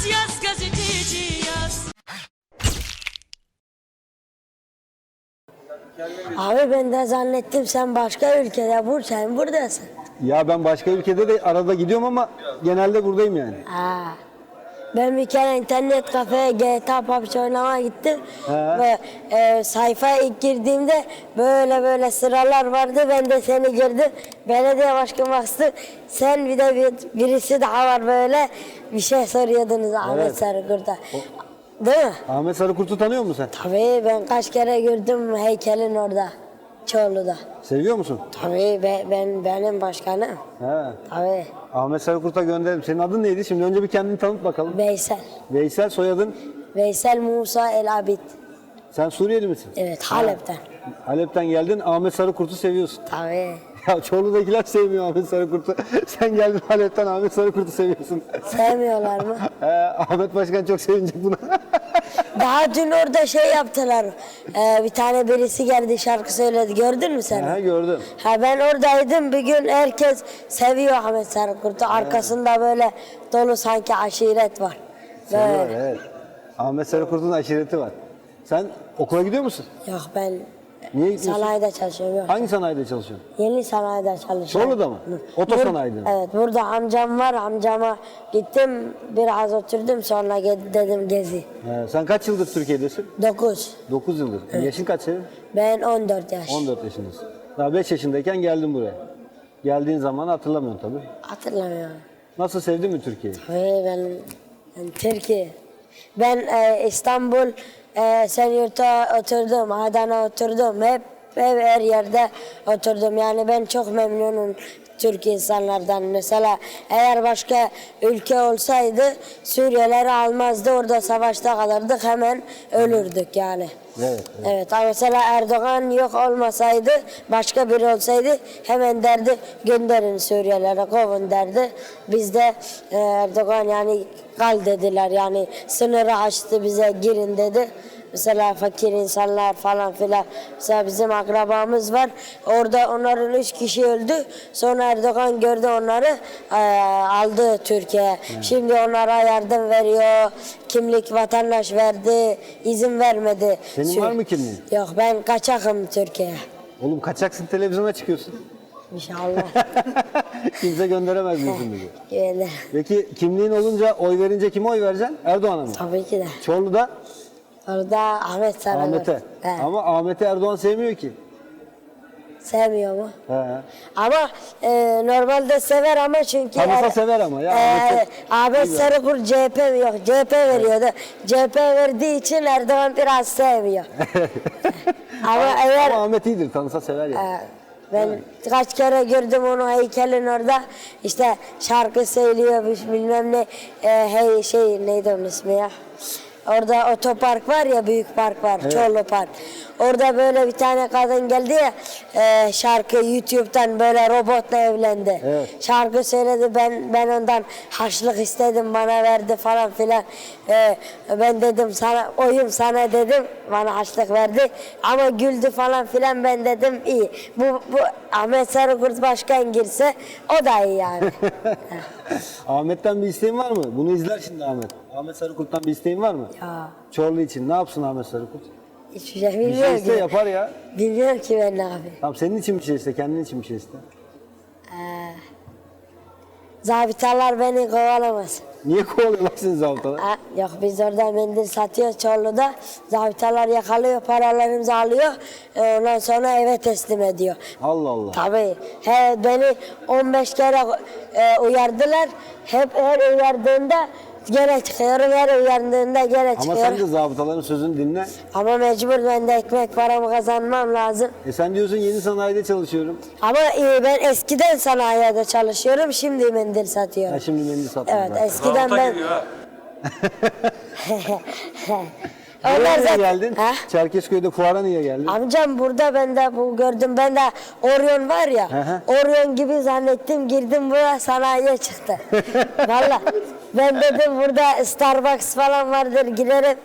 Yaz yaz gazeteci yaz Abi ben de zannettim sen başka ülkede bur sen buradasın. Ya ben başka ülkede de arada gidiyorum ama genelde buradayım yani. Ha. Ben bir kere internet kafeye GTA PUBG oynamaya gittim He. ve e, sayfaya ilk girdiğimde böyle böyle sıralar vardı ben de seni gördüm belediye başkanı bastı sen bir de bir, birisi daha var böyle bir şey soruyordunuz Ahmet Evet. Sarıkurt'a değil mi? Ahmet Sarıkurt'u tanıyor musun sen? Tabii ben kaç kere gördüm heykelin orada Çorlu'da. Seviyor musun? Tabii be- ben benim başkanım. He. Tabii Ahmet Sarıkurt'a gönderelim. Senin adın neydi? Şimdi önce bir kendini tanıt bakalım. Veysel. Veysel soyadın. Veysel Musa El Abid. Sen Suriyeli misin? Evet Halep'ten. Halep'ten geldin. Ahmet Sarıkurt'u seviyorsun. Tabii. Ya Çorlu'dakiler sevmiyor Ahmet Sarıkurt'u. Sen geldin Halep'ten Ahmet Sarıkurt'u seviyorsun. Sevmiyorlar mı? He, Ahmet Başkan çok sevinecek buna. Daha dün orada şey yaptılar. Ee, bir tane birisi geldi şarkı söyledi. Gördün mü sen? He, gördüm. Ha ben oradaydım. Bir gün herkes seviyor Ahmet Sarıkurt'u. Arkasında böyle dolu sanki aşiret var. Seviyor, evet. Ahmet Sarıkurt'un aşireti var. Sen okula gidiyor musun? Yok ben Niye gitmiyorsun? sanayide çalışıyorum. Yok. Hangi sanayide çalışıyorsun? Yeni sanayide çalışıyorum. Çorlu'da mı? Hı. Otosanayide mi? Evet burada amcam var. Amcama gittim biraz oturdum sonra ge- dedim gezi. He, sen kaç yıldır Türkiye'desin? 9. 9 yıldır. Yaşın kaç senin? Ben 14 yaş. 14 yaşındasın. Daha 5 yaşındayken geldin buraya. Geldiğin zaman hatırlamıyorsun tabii. Hatırlamıyorum. Nasıl sevdin mi Türkiye'yi? Tabii ben, ben Türkiye. Ben e, İstanbul e, Senyurt'a oturdum, Adana oturdum. Hep, hep her yerde oturdum. Yani ben çok memnunum Türk insanlardan. Mesela eğer başka ülke olsaydı Suriyelileri almazdı. Orada savaşta kalırdık hemen ölürdük yani. Evet, Evet. ama mesela Erdoğan yok olmasaydı başka biri olsaydı hemen derdi gönderin Suriyelilere kovun derdi. Biz de e, Erdoğan yani kal dediler yani sınırı açtı bize girin dedi. Mesela fakir insanlar falan filan. Mesela bizim akrabamız var. Orada onların üç kişi öldü. Sonra Erdoğan gördü onları e, aldı Türkiye'ye. Şimdi onlara yardım veriyor. Kimlik vatandaş verdi. izin vermedi. Senin Sü- var mı kimliğin? Yok ben kaçakım Türkiye'ye. Oğlum kaçaksın televizyona çıkıyorsun. İnşallah. Kimse gönderemez diyorsun bizi. Öyle. Peki kimliğin olunca oy verince kime oy vereceksin? Erdoğan'a mı? Tabii ki de. Çorlu'da Orada Ahmet Sarıgül. Ahmet'e. He. Ama Ahmet'i Erdoğan sevmiyor ki. Sevmiyor mu? He. Ama e, normalde sever ama çünkü... Tanısa Er- sever ama ya, E, Ahmet Sarıkul CHP mi yok? CHP veriyordu. CHP verdiği için Erdoğan biraz sevmiyor. ama eğer... Ama Ahmet iyidir tanısa sever ya. e, ben kaç kere gördüm onu heykelin orada. İşte şarkı söylüyormuş bilmem ne. E, hey şey neydi onun ismi ya? Orada otopark var ya büyük park var. Çorlu Park. Orada böyle bir tane kadın geldi ya e, şarkı YouTube'dan böyle robotla evlendi. Evet. Şarkı söyledi ben ben ondan harçlık istedim bana verdi falan filan. E, ben dedim sana oyum sana dedim bana harçlık verdi ama güldü falan filan ben dedim iyi. Bu, bu Ahmet Sarıkurt Başkan girse o da iyi yani. Ahmet'ten bir isteğin var mı? Bunu izler şimdi Ahmet. Ahmet Sarıkurt'tan bir isteğin var mı? ya Çorlu için ne yapsın Ahmet Sarıkurt? hiçbir şey Bir şey bilmiyorum iste ki. yapar ya. Bilmiyorum ki ben ne yapayım. Tamam senin için bir şey iste, kendin için bir şey iste. Zabitalar beni kovalamaz. Niye kovalıyorlar seni zabıtalar? Ha, yok biz orada mendil satıyoruz Çorlu'da. Zabitalar yakalıyor, paralarımızı alıyor. e, Ondan sonra eve teslim ediyor. Allah Allah. Tabii. He, beni 15 kere e, uyardılar. Hep her uyardığında gene çıkıyorum. Her uyardığında gene Ama sen de zabıtaların sözünü dinle. Ama mecbur ben de ekmek paramı kazanmam lazım. E sen diyorsun yeni sanayide çalışıyorum. Ama e, ben eskiden sanayide çalışıyorum. Şimdi mendil satıyorum. Ha şimdi mendil satmıyor. Evet zaten. eskiden ben... Onlar niye zaten... geldin? Ha? Çerkezköy'de fuara niye geldin? Amcam burada ben de bu gördüm. Ben de Orion var ya. Hı hı. Orion gibi zannettim. Girdim buraya sanayiye çıktı. Valla. Ben dedim burada Starbucks falan vardır. Girerim.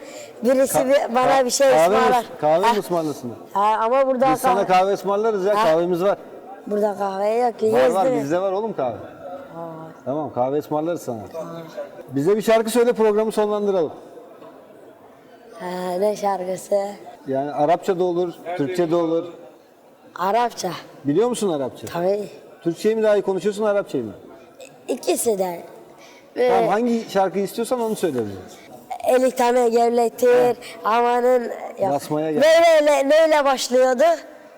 Birisi bir- bana bir şey kahve mi, ısmarlar. kahve Ha? mi ısmarlasın? Ha, ama burada Biz sana kahve, kahve ısmarlarız ya Ha? kahvemiz var. burada kahve yok ki. Var var bizde var oğlum kahve. Tamam kahve ısmarlarız sana. Bize bir şarkı söyle programı sonlandıralım. Ha, ne şarkısı? Yani Arapça da olur, Türkçe de olur. Arapça. Biliyor musun Arapça? Tabii. Türkçeyi mi daha iyi konuşuyorsun Arapçayı mı? İkisi de. Ee, Tamam hangi şarkıyı istiyorsan onu söyle bize. Eli tane gevletir, amanın... Basmaya gel. Neyle, neyle başlıyordu?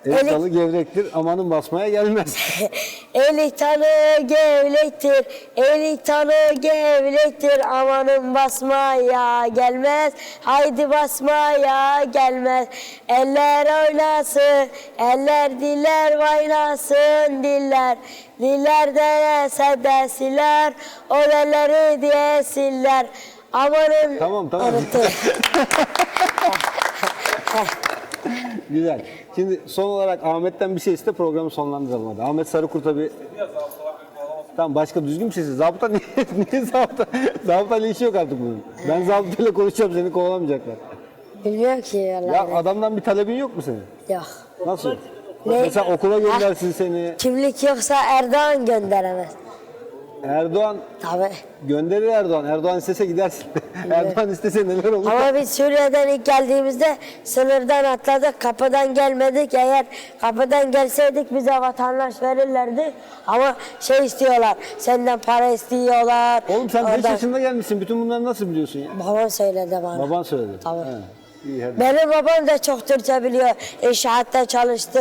El Eli- dalı gevrektir, amanın basmaya gelmez. Eli tanı gevlektir, eli tanı gevlektir, amanın basmaya gelmez, haydi basmaya gelmez. Eller oynasın, eller diller oynasın diller, diller denese desinler, o elleri diyesinler. Amanın... Tamam, tamam. Güzel. Şimdi son olarak Ahmet'ten bir şey iste programı sonlandıralım hadi. Ahmet Sarıkurt'a bir... Tamam başka düzgün bir şey iste. Zabıta niye, niye zabıta? Zabıtayla işi yok artık bunun. Ben zabıtayla konuşacağım seni kovalamayacaklar. Bilmiyorum ki Ya vallahi. adamdan bir talebin yok mu senin? Yok. Nasıl? Ne? Mesela okula göndersin seni. Kimlik yoksa Erdoğan gönderemez. Erdoğan Tabii. gönderir Erdoğan. Erdoğan istese gidersin. Erdoğan istese neler olur? Ama biz Suriye'den ilk geldiğimizde sınırdan atladık, kapıdan gelmedik. Eğer kapıdan gelseydik bize vatandaş verirlerdi. Ama şey istiyorlar, senden para istiyorlar. Oğlum sen 5 Oradan- yaşında gelmişsin. Bütün bunları nasıl biliyorsun ya? Babam söyledi bana. Baban söyledi. Tamam. He. İyi hadi. Benim babam da çok Türkçe biliyor. İnşaatta çalıştı,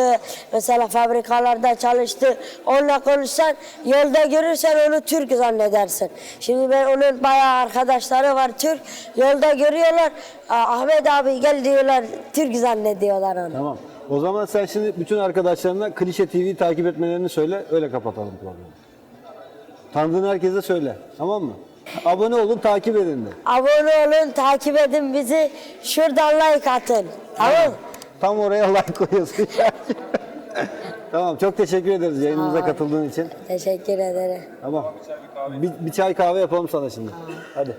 mesela fabrikalarda çalıştı. Onunla konuşsan, yolda görürsen onu Türk zannedersin. Şimdi ben onun bayağı arkadaşları var Türk. Yolda görüyorlar, "Aa, Ahmet abi gel diyorlar, Türk zannediyorlar onu. Tamam. O zaman sen şimdi bütün arkadaşlarına Klişe TV'yi takip etmelerini söyle. Öyle kapatalım programı. Tanıdığın herkese söyle. Tamam mı? Abone olun, takip edin de. Abone olun, takip edin bizi. Şuradan like atın. Tamam? Tam oraya like koyuyorsun. tamam, çok teşekkür ederiz yayınımıza katıldığın için. Teşekkür ederim. Tamam. Bir, bir çay kahve yapalım sana şimdi. Hadi.